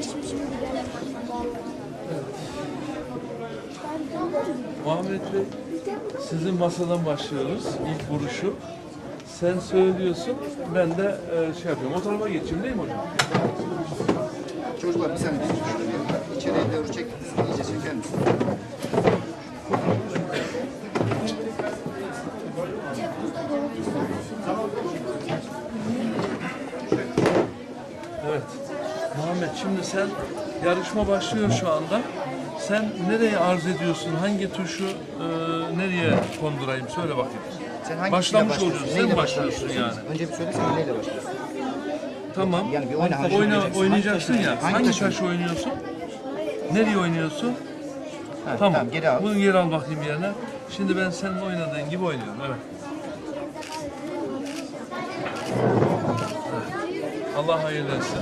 Geçmişim bile. Muhammed Bey, sizin masadan başlıyoruz ilk vuruşu. Sen söylüyorsun, ben de e, şey yapıyorum. O tarafa geçeyim değil mi hocam? Çocuklar bir saniye bir şurada İçeriye doğru çek, iyice çeker misin? Evet. Muhammed şimdi sen yarışma başlıyor şu anda. Sen nereye arz ediyorsun? Hangi tuşu e, nereye kondurayım? Söyle bakayım. Sen hangisiyle Başlamış başlıyorsun? oluyorsun. Neyle Sen başlıyorsun başlıyorsun? yani. Önce bir söylesene neyle başlıyorsun? Tamam. Yani bir oyna, hangi Oyna, oynayacaksın? oynayacaksın Hangi ya. taşı- hangi Hangi taşı taş oynuyorsun? Nereye oynuyorsun? Ha, Tamam. geri al. Bunu geri al bakayım yerine. Şimdi ben senin oynadığın gibi oynuyorum. Evet. Allah hayırlı etsin.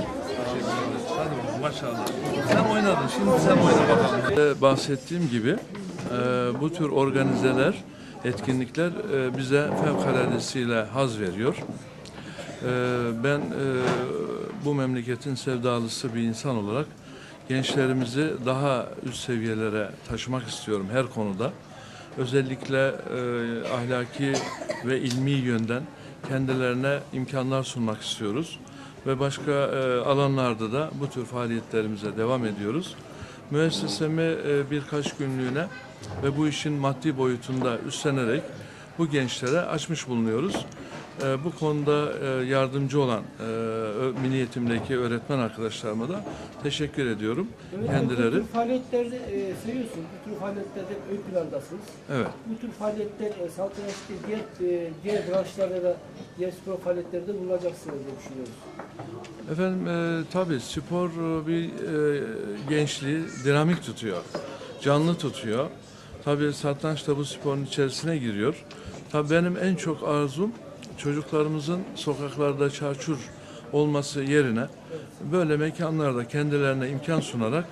Hadi maşallah. Sen oynadın. Şimdi sen oyna bakalım. Ee, Bahsettiğim gibi e, bu tür organizeler, etkinlikler e, bize fevkaladesiyle haz veriyor. Ee, Ben e, bu memleketin sevdalısı bir insan olarak gençlerimizi daha üst seviyelere taşımak istiyorum her konuda. Özellikle e, ahlaki ve ilmi yönden kendilerine imkanlar sunmak istiyoruz ve başka e, alanlarda da bu tür faaliyetlerimize devam ediyoruz. Müessesemi e, birkaç günlüğüne ve bu işin maddi boyutunda üstlenerek bu gençlere açmış bulunuyoruz. E, bu konuda e, yardımcı olan e, milli eğitimdeki öğretmen arkadaşlarıma da teşekkür ediyorum. Evet, Kendileri. Bu tür faaliyetlerde e, seviyorsun. Bu tür faaliyetlerde ön plandasınız. Evet. Bu tür faaliyetler e, saltanatçı diğer, e, diğer branşlarda da diğer spor faaliyetlerde bulunacaksınız diye düşünüyoruz. Efendim e, tabii spor e, bir e, gençliği dinamik tutuyor, canlı tutuyor. Tabii satranç da bu sporun içerisine giriyor. Tabii benim en çok arzum çocuklarımızın sokaklarda çarçur olması yerine böyle mekanlarda kendilerine imkan sunarak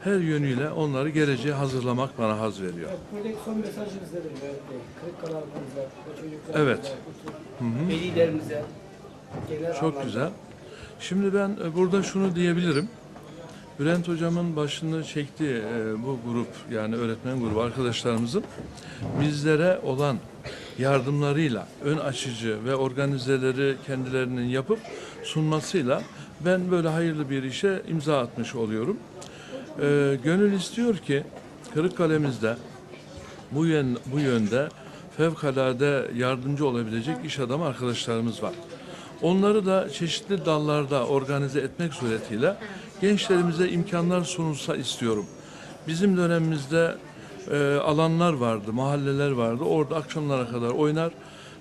her yönüyle onları geleceğe hazırlamak bana haz veriyor. Evet, böyle son mesajınız nedir? Halkımıza, o çocuklarımıza, Evet. bu tür velilerimize, genel Çok anlamda. güzel. Şimdi ben e, burada şunu diyebilirim. Bülent hocamın başını çektiği e, bu grup yani öğretmen grubu arkadaşlarımızın bizlere olan yardımlarıyla ön açıcı ve organizeleri kendilerinin yapıp sunmasıyla ben böyle hayırlı bir işe imza atmış oluyorum. E, gönül istiyor ki Kırıkkale'mizde bu yön, bu yönde fevkalade yardımcı olabilecek iş adamı arkadaşlarımız var. Onları da çeşitli dallarda organize etmek suretiyle gençlerimize imkanlar sunulsa istiyorum. Bizim dönemimizde e, alanlar vardı, mahalleler vardı. Orada akşamlara kadar oynar,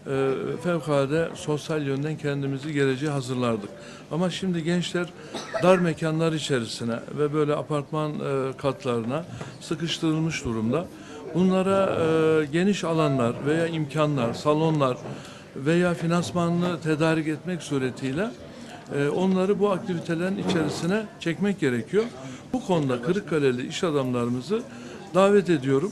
e, fevkalade sosyal yönden kendimizi geleceğe hazırlardık. Ama şimdi gençler dar mekanlar içerisine ve böyle apartman e, katlarına sıkıştırılmış durumda. Bunlara e, geniş alanlar veya imkanlar, salonlar veya finansmanını tedarik etmek suretiyle e, onları bu aktivitelerin içerisine çekmek gerekiyor. Bu konuda Kırıkkaleli iş adamlarımızı davet ediyorum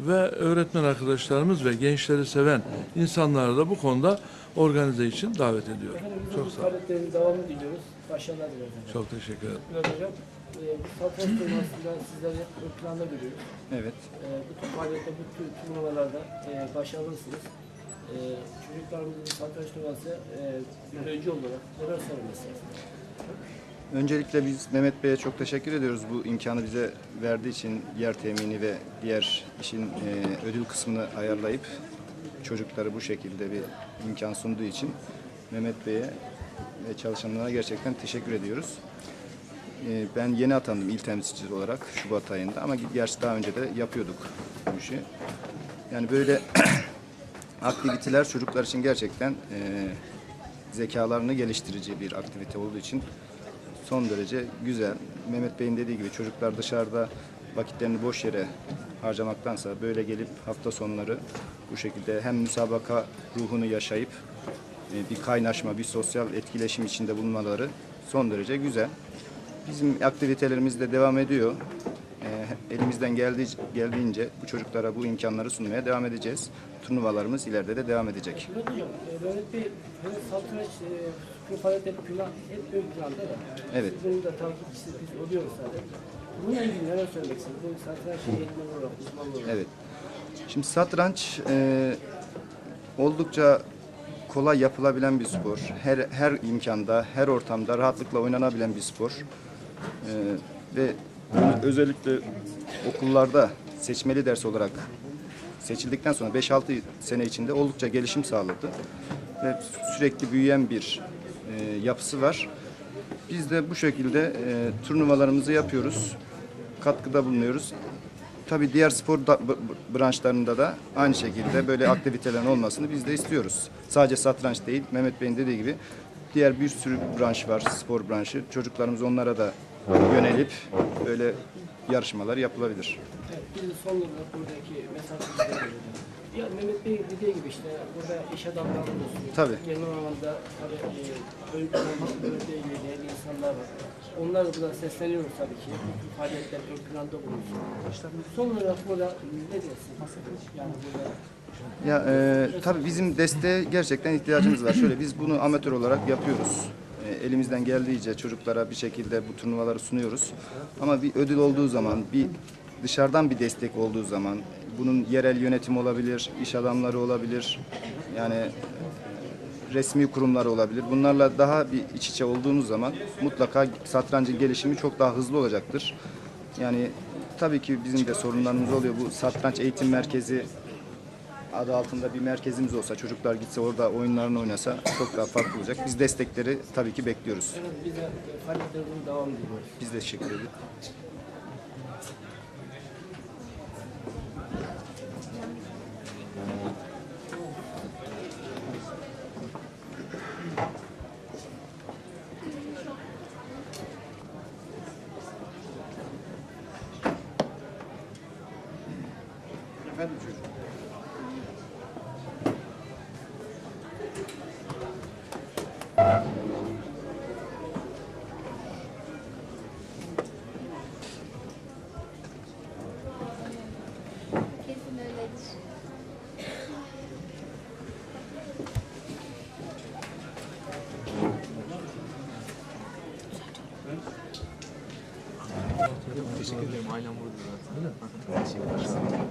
ve öğretmen arkadaşlarımız ve gençleri seven insanları da bu konuda organize için davet ediyorum. Çok sağ olun. devamını diliyoruz. Başarılar diliyoruz. efendim. Çok teşekkür ederim. Hocam, e, satranç turnuvasında sizleri hep ön planda görüyoruz. Evet. E, bu tür faaliyette, bu tür turnuvalarda e, başarılısınız. Çocuklarımızın satranç turnuvası olarak neler söylemek istersiniz? Öncelikle biz Mehmet Bey'e çok teşekkür ediyoruz bu imkanı bize verdiği için yer temini ve diğer işin e, ödül kısmını ayarlayıp çocukları bu şekilde bir imkan sunduğu için Mehmet Bey'e ve çalışanlara gerçekten teşekkür ediyoruz. E, ben yeni atandım il temsilcisi olarak Şubat ayında ama gerçi daha önce de yapıyorduk bu işi. Yani böyle aktiviteler çocuklar için gerçekten e, zekalarını geliştirici bir aktivite olduğu için son derece güzel. Mehmet Bey'in dediği gibi çocuklar dışarıda vakitlerini boş yere harcamaktansa böyle gelip hafta sonları bu şekilde hem müsabaka ruhunu yaşayıp e, bir kaynaşma, bir sosyal etkileşim içinde bulunmaları son derece güzel. Bizim aktivitelerimiz de devam ediyor. Elimizden geldiği, geldiğince bu çocuklara bu imkanları sunmaya devam edeceğiz. Turnuvalarımız ileride de devam edecek. E, Mehmet Bey hem satranç e, spor faaliyetleri plan, hep ön planda ya. Evet. Sizlerin de takipçisi biz oluyoruz zaten. Bununla ilgili neler söylemek istersiniz? Bu satranç eğitmeni olarak, uzman olarak. Evet. Şimdi satranç e, oldukça kolay yapılabilen bir spor. Her her imkanda, her ortamda rahatlıkla oynanabilen bir spor. E, ve özellikle okullarda seçmeli ders olarak seçildikten sonra 5-6 sene içinde oldukça gelişim sağladı. Ve sürekli büyüyen bir e, yapısı var. Biz de bu şekilde e, turnuvalarımızı yapıyoruz. Katkıda bulunuyoruz. Tabii diğer spor da, branşlarında da aynı şekilde böyle aktivitelerin olmasını biz de istiyoruz. Sadece satranç değil, Mehmet Bey'in dediği gibi diğer bir sürü branş var, spor branşı. Çocuklarımız onlara da yönelip böyle yarışmalar yapılabilir. Evet, bir son olarak buradaki mesajımızı verelim. Ya Mehmet Bey dediği gibi işte burada iş adamları olsun. Tabii. Genel anlamda tabii e, öğütmen bölümde ilgili insanlar var. Onlar da buradan sesleniyoruz tabii ki. Bu faaliyetler ön planda bulunsun. Son olarak burada ne dersiniz? Yani burada Ya e, tabii bizim desteğe gerçekten ihtiyacımız var. Şöyle biz bunu amatör olarak yapıyoruz. E, elimizden geldiğince çocuklara bir şekilde bu turnuvaları sunuyoruz. Ama bir ödül olduğu zaman, bir dışarıdan bir destek olduğu zaman, bunun yerel yönetim olabilir, iş adamları olabilir, yani e, resmi kurumlar olabilir. Bunlarla daha bir iç içe olduğumuz zaman mutlaka satrancın gelişimi çok daha hızlı olacaktır. Yani tabii ki bizim de sorunlarımız oluyor. Bu satranç eğitim merkezi adı altında bir merkezimiz olsa, çocuklar gitse orada oyunlarını oynasa çok daha farklı olacak. Biz destekleri tabii ki bekliyoruz. e. Biz de teşekkür ederiz. Efendim çocuk. Teşekkür ederim. Aynen burada zaten. Teşekkür ederim.